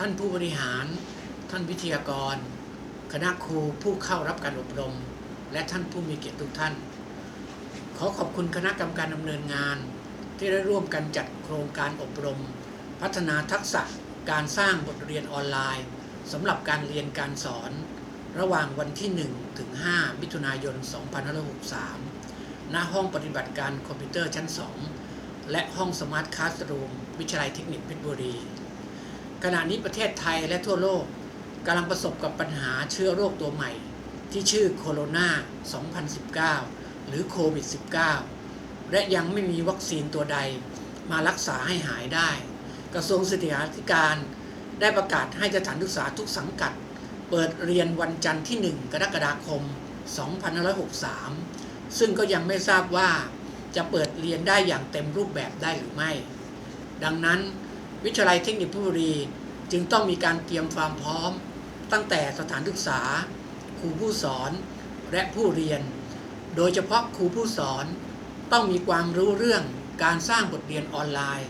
ท่านผู้บริหาร ท่านวิทยากร คณะครูผู้เข้ารับการอบรม และท่านผู้มีเกียรติทุกท่าน ขอขอบคุณคณะกรรมการดำเนินงาน ที่ได้ร่วมกันจัดโครงการอบรม พัฒนาทักษะการสร้างบทเรียนออนไลน์สำหรับการเรียนการสอน ระหว่างวันที่ 1 ถึง 5 มิถุนายน 2563 ณ ห้องปฏิบัติการคอมพิวเตอร์ชั้น 2 และห้องสมาร์ทคลาสรูมวิทยาลัยเทคนิคเพชรบุรี ขณะนี้ประเทศไทยและทั่วโลกกำลังประสบกับปัญหาเชื้อโรคตัวใหม่ ที่ชื่อโคโรนา 2019 หรือโควิด -19 และยังไม่มีวัคซีนตัวใดมารักษาให้หายได้ กระทรวงศึกษาธิการได้ประกาศให้สถานศึกษาทุกสังกัด เปิดเรียนวันจันทร์ที่ 1 กรกฎาคม 2563 ซึ่งก็ยังไม่ทราบว่าจะเปิดเรียนได้อย่างเต็มรูปแบบได้หรือไม่ ดังนั้น วิทยาลัยเทคนิคพุรี จึงต้องมีการเตรียมความพร้อม ตั้งแต่สถานศึกษา ครูผู้สอนและผู้เรียน โดยเฉพาะครูผู้สอนต้องมีความรู้เรื่องการสร้างบทเรียนออนไลน์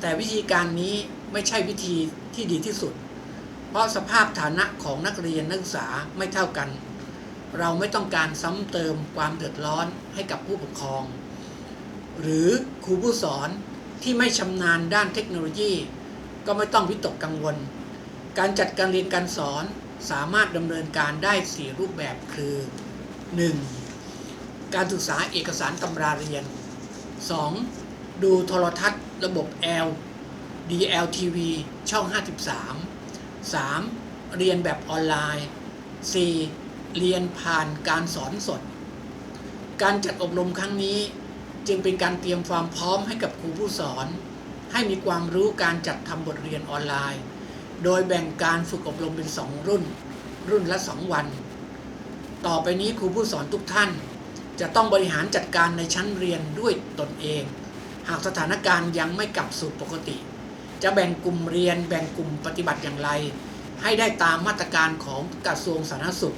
แต่วิธีการนี้ไม่ใช่วิธีที่ดีที่สุด เพราะสภาพฐานะของนักเรียนนักศึกษาไม่เท่ากัน เราไม่ต้องการซ้ำเติมความเดือดร้อนให้กับผู้ปกครอง หรือครูผู้สอนที่ไม่ชำนาญด้านเทคโนโลยี ก็ไม่ต้องวิตกกังวล การจัดการเรียนการสอนสามารถดำเนินการได้ 4 รูปแบบคือ 1. การศึกษาเอกสารตำราเรียน 2. ดูโทรทัศน์ระบบ L DLTV ช่อง 53 3. เรียนแบบออนไลน์ 4. เรียนผ่านการสอนสด การจัดอบรมครั้งนี้จึงเป็นการเตรียมความพร้อมให้กับครูผู้สอน ให้มีความรู้การจัดทำบทเรียนออนไลน์ โดยแบ่งการฝึกอบรมเป็น 2 รุ่น รุ่นละ 2 วัน ต่อไปนี้ครูผู้สอนทุกท่าน จะต้องบริหารจัดการในชั้นเรียนด้วยตนเอง หากสถานการณ์ยังไม่กลับสู่ปกติ จะแบ่งกลุ่มเรียน แบ่งกลุ่มปฏิบัติอย่างไร ให้ได้ตามมาตรการของกระทรวงสาธารณสุข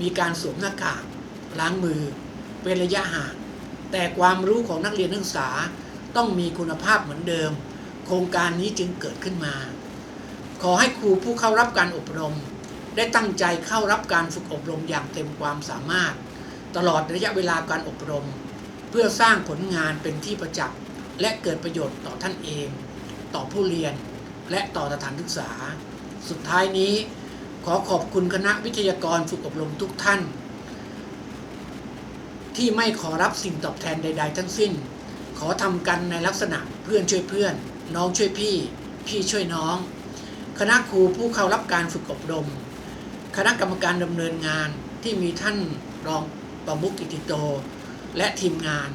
มีการสวมหน้ากากล้างมือเป็นระยะห่างแต่ความรู้ของนักเรียนนักศึกษา ต้องมีคุณภาพเหมือนเดิม โครงการนี้จึงเกิดขึ้นมา ขอให้ครูผู้เข้ารับการอบรม ได้ตั้งใจเข้ารับการฝึกอบรมอย่างเต็มความสามารถ ตลอดระยะเวลาการอบรม เพื่อสร้างผลงานเป็นที่ประจักษ์และเกิดประโยชน์ต่อท่านเอง ต่อผู้เรียน และต่อสถานศึกษา สุดท้ายนี้ ขอขอบคุณคณะวิทยากรฝึกอบรมทุกท่าน ที่ไม่ขอรับสิ่งตอบแทนใด ๆ ทั้งสิ้น ขอทำกันในลักษณะเพื่อนช่วยเพื่อน น้องช่วยพี่ พี่ช่วยน้อง คณะครูผู้เข้ารับการฝึกอบรม คณะกรรมการดำเนินงานที่มีท่านรองประมุขกิติโต และทีมงาน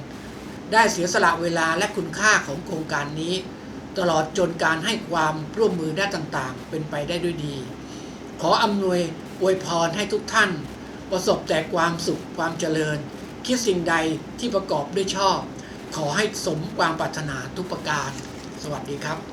ได้เสียสละเวลาและคุณค่าของโครงการนี้ ตลอดจนการให้ความร่วมมือด้านต่างๆ เป็นไปได้ด้วยดี ขออำนวยอวยพรให้ทุกท่าน ประสบแต่ความสุขความเจริญ คิดสิ่งใดที่ประกอบด้วยชอบ ขอให้สมความปรารถนาทุกประการ สวัสดีครับ